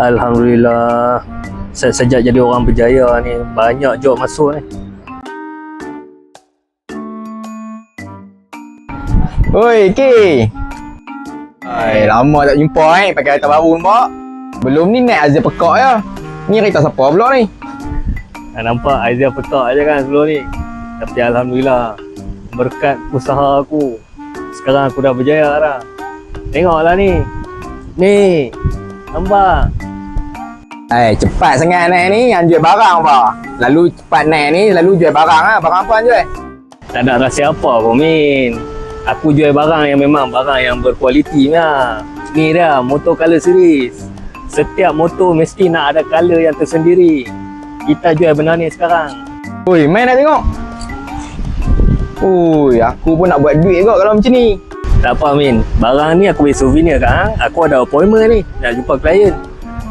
Alhamdulillah Se- Sejak jadi orang berjaya ni Banyak job masuk ni Oi, Ki. Hai, lama tak jumpa eh pakai kereta baru nampak. Belum ni naik Azir pekak ya. Ni kereta siapa pula ni? Dah nampak Aizia petak je kan sebelum ni Tapi Alhamdulillah Berkat usaha aku Sekarang aku dah berjaya dah Tengoklah ni Ni Nampak Eh, cepat sangat naik ni yang jual barang apa? Lalu cepat naik ni, lalu jual barang ah. Barang apa yang jual? Tak ada rahsia apa pun Min Aku jual barang yang memang barang yang berkualiti lah Ni dia motor color series Setiap motor mesti nak ada color yang tersendiri Kita jual benda ni sekarang Oi, main nak tengok. Oi, aku pun nak buat duit kot kalau macam ni. Tak apa Min Barang ni aku beli souvenir kan Aku ada appointment ni Nak jumpa klien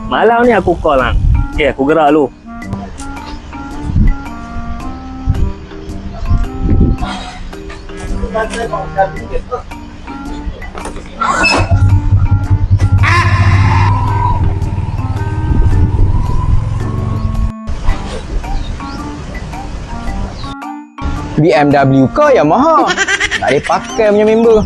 Malam ni aku call lah Okay aku gerak dulu BMW ke Yamaha? tak boleh pakai punya member.